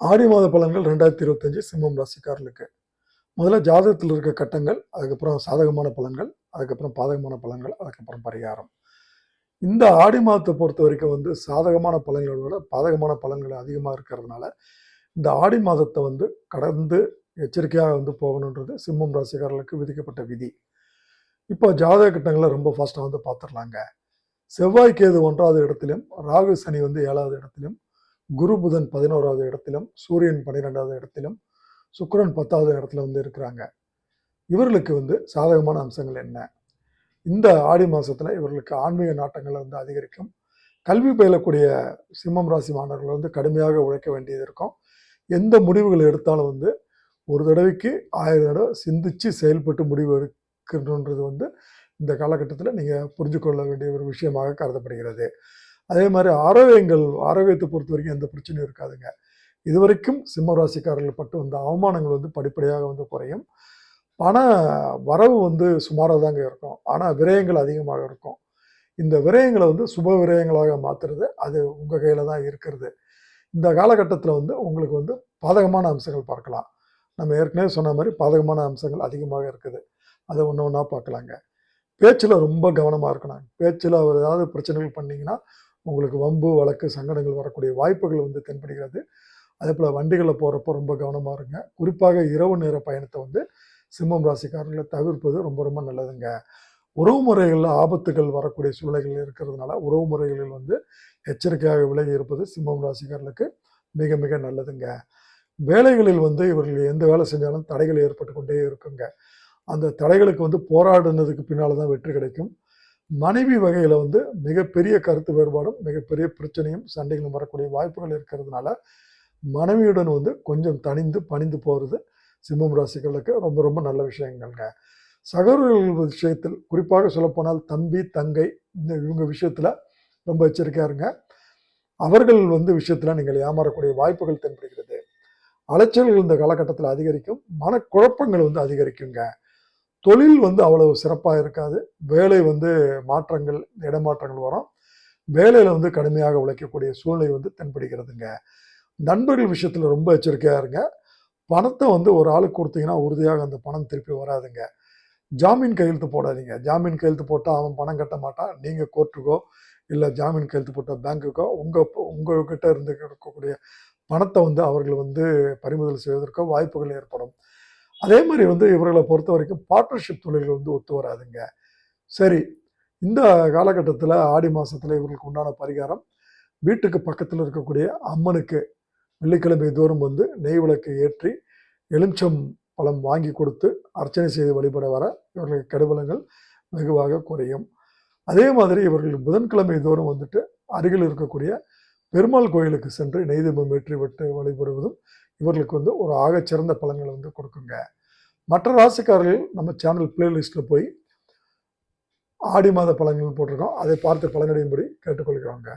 ஆடி மாத பலன்கள் ரெண்டாயிரத்தி இருபத்தஞ்சு சிம்மம் ராசிக்காரர்களுக்கு. முதல்ல ஜாதகத்தில் இருக்க கட்டங்கள் அதுக்கப்புறம் சாதகமான பலன்கள் அதுக்கப்புறம் பாதகமான பலன்கள் அதுக்கப்புறம் பரிகாரம். இந்த ஆடி மாதத்தை பொறுத்த வரைக்கும் வந்து சாதகமான பலன்களை விட பாதகமான பலன்கள் அதிகமாக இருக்கிறதுனால இந்த ஆடி மாதத்தை வந்து கடந்து எச்சரிக்கையாக வந்து போகணுன்றது சிம்மம் ராசிக்காரர்களுக்கு விதிக்கப்பட்ட விதி. இப்போ ஜாதக கட்டங்களை ரொம்ப ஃபாஸ்ட்டாக வந்து பார்த்துடலாங்க. செவ்வாய் கேது ஒன்றாவது இடத்திலும் ராகு சனி வந்து ஏழாவது இடத்திலும் குரு புதன் பதினோராவது இடத்திலும் சூரியன் பன்னிரெண்டாவது இடத்திலும் சுக்கரன் பத்தாவது இடத்துல வந்து இருக்கிறாங்க. இவர்களுக்கு வந்து சாதகமான அம்சங்கள் என்ன? இந்த ஆடி மாதத்தில் இவர்களுக்கு ஆன்மீக நாட்டங்கள் வந்து அதிகரிக்கும். கல்வி பயிலக்கூடிய சிம்மம் ராசி மாணவர்கள் வந்து கடுமையாக உழைக்க வேண்டியது இருக்கும். எந்த முடிவுகள் எடுத்தாலும் வந்து ஒரு தடவைக்கு ஆயிரம் தடவை சிந்திச்சு செயல்பட்டு முடிவு எடுக்கணுன்றது வந்து இந்த காலகட்டத்தில் நீங்கள் புரிஞ்சு கொள்ள வேண்டிய ஒரு விஷயமாக கருதப்படுகிறது. அதே மாதிரி ஆரோக்கியங்கள் ஆரோக்கியத்தை பொறுத்த வரைக்கும் எந்த பிரச்சனையும் இருக்காதுங்க. இதுவரைக்கும் சிம்ம ராசிக்காரர்கள் பட்டு வந்த அவமானங்கள் வந்து படிப்படியாக வந்து குறையும். பண வரவு வந்து சுமாராக தாங்க இருக்கும். ஆனால் விரயங்கள் அதிகமாக இருக்கும். இந்த விரயங்களை வந்து சுப விரயங்களாக மாற்றுறது அது உங்கள் கையில் தான் இருக்கிறது. இந்த காலகட்டத்தில் வந்து உங்களுக்கு வந்து பாதகமான அம்சங்கள் பார்க்கலாம். நம்ம ஏற்கனவே சொன்ன மாதிரி பாதகமான அம்சங்கள் அதிகமாக இருக்குது. அதை ஒன்று ஒன்றா பார்க்கலாங்க. பேச்சில் ரொம்ப கவனமாக இருக்கணும். பேச்சில் அவர் ஏதாவது பிரச்சனைகள் பண்ணிங்கன்னா உங்களுக்கு வம்பு வழக்கு சங்கடங்கள் வரக்கூடிய வாய்ப்புகள் வந்து தென்படுகிறது. அதே போல் வண்டிகளில் போகிறப்போ ரொம்ப கவனமாக இருங்க. குறிப்பாக இரவு நேர பயணத்தை வந்து சிம்மம் ராசிக்காரர்களை தவிர்ப்பது ரொம்ப ரொம்ப நல்லதுங்க. உறவு முறைகளில் ஆபத்துகள் வரக்கூடிய சூழ்நிலைகள் இருக்கிறதுனால உறவு முறைகளில் வந்து எச்சரிக்கையாக விலகி இருப்பது சிம்மம் ராசிக்காரர்களுக்கு மிக மிக நல்லதுங்க. வேலைகளில் வந்து இவர்கள் எந்த வேலை செஞ்சாலும் தடைகள் ஏற்பட்டு கொண்டே இருக்குங்க. அந்த தடைகளுக்கு வந்து போராடுனதுக்கு பின்னால் தான் வெற்றி கிடைக்கும். மனைவி வகையில் வந்து மிகப்பெரிய கருத்து வேறுபாடும் மிகப்பெரிய பிரச்சனையும் சண்டைகளும் வரக்கூடிய வாய்ப்புகள் இருக்கிறதுனால மனைவியுடன் வந்து கொஞ்சம் தனிந்து பணிந்து போகிறது சிம்மம் ராசிகளுக்கு ரொம்ப ரொம்ப நல்ல விஷயங்கள்ங்க. சகோதரர்கள் விஷயத்தில் குறிப்பாக சொல்லப்போனால் தம்பி தங்கை இந்த இவங்க விஷயத்தில் ரொம்ப எச்சரிக்கையாக இருங்க. அவர்கள் வந்து விஷயத்தில் நீங்கள் ஏமாறக்கூடிய வாய்ப்புகள் தென்படுகிறது. அலைச்சல்கள் இந்த காலகட்டத்தில் அதிகரிக்கும். மனக்குழப்பங்கள் வந்து அதிகரிக்குங்க. தொழில் வந்து அவ்வளவு சிறப்பாக இருக்காது. வேலை வந்து மாற்றங்கள் இடமாற்றங்கள் வரும். வேலையில் வந்து கடுமையாக உழைக்கக்கூடிய சூழ்நிலை வந்து தென்படுகிறதுங்க. நண்பர்கள் விஷயத்தில் ரொம்ப எச்சரிக்கையாக இருங்க. பணத்தை வந்து ஒரு ஆளுக்கு கொடுத்தீங்கன்னா உறுதியாக அந்த பணம் திருப்பி வராதுங்க. ஜாமீன் கையெழுத்து போடாதீங்க. ஜாமீன் கையெழுத்து போட்டால் அவன் பணம் கட்ட மாட்டான். நீங்கள் கோர்ட்டுக்கோ இல்லை ஜாமீன் கையெழுத்து போட்ட பேங்க்குக்கோ உங்கள் உங்கள்கிட்ட இருந்து இருக்கக்கூடிய பணத்தை வந்து அவர்கள் வந்து பறிமுதல் செய்வதற்கோ வாய்ப்புகள் ஏற்படும். அதே மாதிரி வந்து இவர்களை பொறுத்த வரைக்கும் பார்ட்னர்ஷிப் தொழில்கள் வந்து ஒத்து வராதுங்க. சரி இந்த காலகட்டத்தில் ஆடி மாதத்தில் இவர்களுக்கு உண்டான பரிகாரம் வீட்டுக்கு பக்கத்தில் இருக்கக்கூடிய அம்மனுக்கு வெள்ளிக்கிழமை தோறும் வந்து நெய் விளக்கு ஏற்றி எலுமிச்சம் பழம் வாங்கி கொடுத்து அர்ச்சனை செய்து வழிபட வர இவர்களுக்கு கெடுபலங்கள் வெகுவாக குறையும். அதே மாதிரி இவர்கள் புதன்கிழமை தோறும் வந்துட்டு அருகில் இருக்கக்கூடிய பெருமாள் கோயிலுக்கு சென்று நெய் தீபம் விட்டு வழிபடுவதும் இவர்களுக்கு வந்து ஒரு ஆகச்சிறந்த பலன்களை வந்து கொடுக்குங்க. மற்ற ராசிக்காரர்கள் நம்ம சேனல் பிளேலிஸ்ட்டில் போய் ஆடி மாத பலன்கள் போட்டிருக்கோம். அதை பார்த்து பலனடையும்படி கேட்டுக்கொள்கிறாங்க.